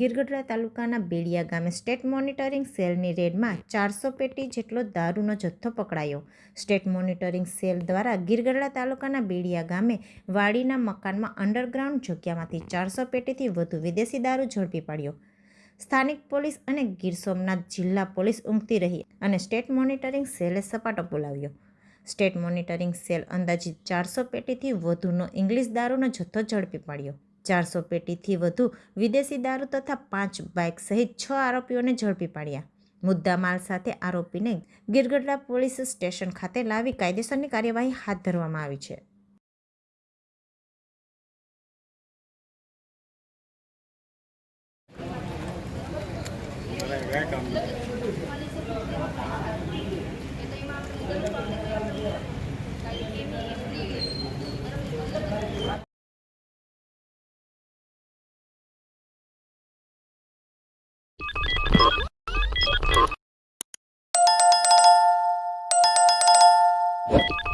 ગીરગઢડા તાલુકાના બેડિયા ગામે state monitoring સેલની રેડમાં ચારસો પેટી જેટલો દારૂનો જથ્થો પકડાયો. સ્ટેટ મોનિટરિંગ સેલ દ્વારા ગીરગઢડા તાલુકાના બેડિયા ગામે વાડીના મકાનમાં અંડરગ્રાઉન્ડ જગ્યામાંથી ચારસો પેટીથી વધુ વિદેશી દારૂ ઝડપી પાડ્યો. સ્થાનિક પોલીસ અને ગીર સોમનાથ જિલ્લા પોલીસ ઊંઘતી રહી અને સ્ટેટ મોનિટરિંગ સેલે સપાટો બોલાવ્યો. સ્ટેટ મોનિટરિંગ સેલ અંદાજિત ચારસો પેટીથી વધુનો ઇંગ્લિશ દારૂનો જથ્થો ઝડપી પાડ્યો. ચારસો પેટીથી વધુ વિદેશી દારૂ તથા પાંચ બાઇક સહિત છ આરોપીઓને ઝડપી પાડ્યા. મુદ્દામાલ સાથે આરોપીને ગીરગઢડા પોલીસ સ્ટેશન ખાતે લાવી કાયદેસરની કાર્યવાહી હાથ ધરવામાં આવી છે. કામ you.